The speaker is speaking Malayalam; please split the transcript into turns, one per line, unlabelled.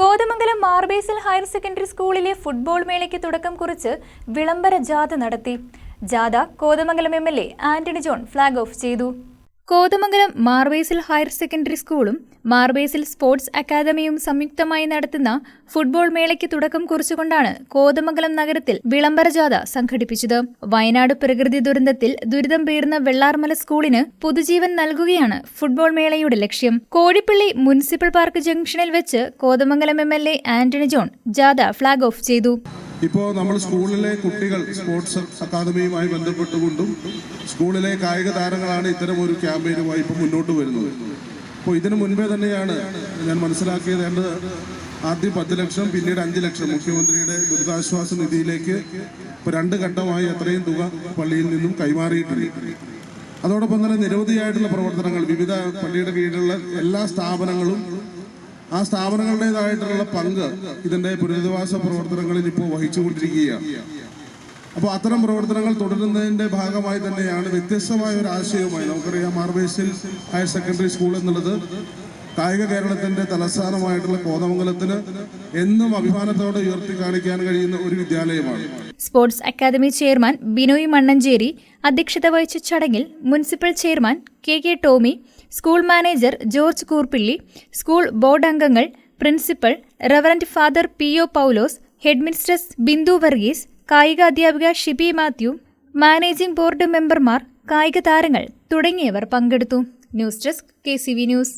കോതമംഗലം മാർബേസിൽ ഹയർ സെക്കൻഡറി സ്കൂളിലെ ഫുട്ബോൾ മേളയ്ക്ക് തുടക്കം കുറിച്ച് വിളംബര ജാഥ നടത്തി. ജാഥ Kothamangalam M L A Antony John flag off ചെയ്തു. കോതമംഗലം മാർബേസിൽ ഹയർ സെക്കൻഡറി സ്കൂളും മാർബേസിൽ സ്പോർട്സ് അക്കാദമിയും സംയുക്തമായി നടത്തുന്ന ഫുട്ബോൾ മേളയ്ക്ക് തുടക്കം കുറിച്ചുകൊണ്ടാണ് കോതമംഗലം നഗരത്തിൽ വിളംബര ജാഥ സംഘടിപ്പിച്ചത്. വയനാട് പ്രകൃതി ദുരന്തത്തിൽ ദുരിതം പേർന്ന വെള്ളാർമല സ്കൂളിന് പുതുജീവൻ നൽകുകയാണ് ഫുട്ബോൾ മേളയുടെ ലക്ഷ്യം. കോഴിപ്പള്ളി മുനിസിപ്പൽ പാർക്ക് ജംഗ്ഷനിൽ വെച്ച് കോതമംഗലം എ ആന്റണി ജോൺ ജാഥ ഫ്ളാഗ് ഓഫ് ചെയ്തു.
ഇപ്പോൾ നമ്മൾ സ്കൂളിലെ കുട്ടികൾ സ്പോർട്സ് അക്കാദമിയുമായി ബന്ധപ്പെട്ടുകൊണ്ടും സ്കൂളിലെ കായിക താരങ്ങളാണ് ഇത്തരം ഒരു ക്യാമ്പയിനുമായി ഇപ്പോൾ മുന്നോട്ട് വരുന്നത്. അപ്പോൾ ഇതിനു മുൻപേ തന്നെയാണ് ഞാൻ മനസ്സിലാക്കിയത് എന്റെ ആദ്യം പത്ത് ലക്ഷം പിന്നീട് അഞ്ച് ലക്ഷം. മുഖ്യമന്ത്രിയുടെ ദുരിതാശ്വാസ നിധിയിലേക്ക് ഇപ്പോൾ രണ്ട് ഘട്ടമായി അത്രയും തുക പള്ളിയിൽ നിന്നും കൈമാറിയിട്ടുണ്ട്. അതോടൊപ്പം തന്നെ നിരവധിയായിട്ടുള്ള പ്രവർത്തനങ്ങൾ വിവിധ പള്ളിയുടെ കീഴിലുള്ള എല്ലാ സ്ഥാപനങ്ങളും ആ സ്ഥാപനങ്ങളുടേതായിട്ടുള്ള പങ്ക് ഇതിന്റെ പുനരധിവാസ പ്രവർത്തനങ്ങളിൽ ഇപ്പോൾ വഹിച്ചുകൊണ്ടിരിക്കുകയാണ്. അപ്പോൾ അത്തരം പ്രവർത്തനങ്ങൾ തുടരുന്നതിന്റെ ഭാഗമായി തന്നെയാണ് വ്യത്യസ്തമായ ഒരു ആശയവുമായി നമുക്കറിയാം മാർബേസിൽ ഹയർ സെക്കൻഡറി സ്കൂൾ എന്നുള്ളത് കായിക കേരളത്തിന്റെ തലസ്ഥാനമായിട്ടുള്ള കോതമംഗലത്തിന് എന്നും അഭിമാനത്തോടെ ഉയർത്തി കാണിക്കാൻ കഴിയുന്ന ഒരു വിദ്യാലയമാണ്.
Sports academy chairman Binoy Mannancherry അധ്യക്ഷത വഹിച്ച ചടങ്ങിൽ municipal chairman K K Tomy school manager George Koorppilly school board അംഗങ്ങൾ principal reverend father P O Paulose headmistress Bindu Varghese കായിക അധ്യാപിക ഷിബി മാത്യു മാനേജിംഗ് ബോർഡ് മെമ്പർമാർ കായിക താരങ്ങൾ തുടങ്ങിയവർ പങ്കെടുത്തു. News desk K news.